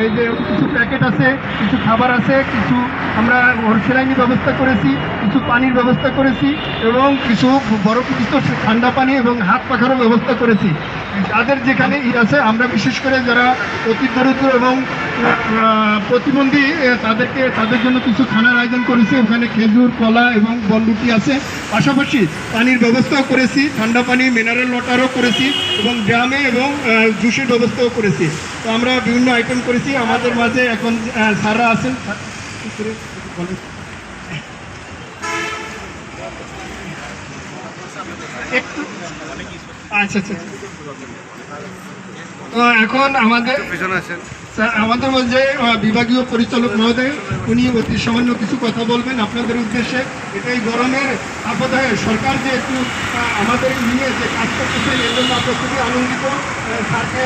এই যে কিছু প্যাকেট আছে, কিছু খাবার আছে, কিছু আমরা ওর সেলাইনি ব্যবস্থা করেছি, কিছু পানির ব্যবস্থা করেছি এবং কিছু বরফযুক্ত ঠান্ডা পানি এবং হাত পাখারও ব্যবস্থা করেছি। যাদের যেখানে ই আছে, আমরা বিশেষ করে যারা অতি দরিদ্র এবং প্রতিবন্ধী তাদেরকে, তাদের জন্য কিছু খানার আয়োজন করেছি। ওখানে খেজুর, কলা এবং বনরুটি আছে। পাশাপাশি পানির ব্যবস্থাও করেছি ঠান্ডা পানি মিনারেল ওয়াটারও করেছি এবং ড্রামে এবং জুসের ব্যবস্থাও করেছি তো আমরা বিভিন্ন আইটেম করেছি আমাদের মাঝে এখন আহ, স্যাররা আছেন আচ্ছা আচ্ছা। তো এখন আমাদের স্যার আমাদের মধ্যে বিভাগীয় পরিচালক মহোদয় উনি অতি সামান্য কিছু কথা বলবেন আপনাদের উদ্দেশ্যে। এটাই গরমের আপদায়। সরকার যে একটু আমাদের নিয়ে যে কাজ করতেছেন এই জন্য আমরা খুবই আনন্দিত স্যারকে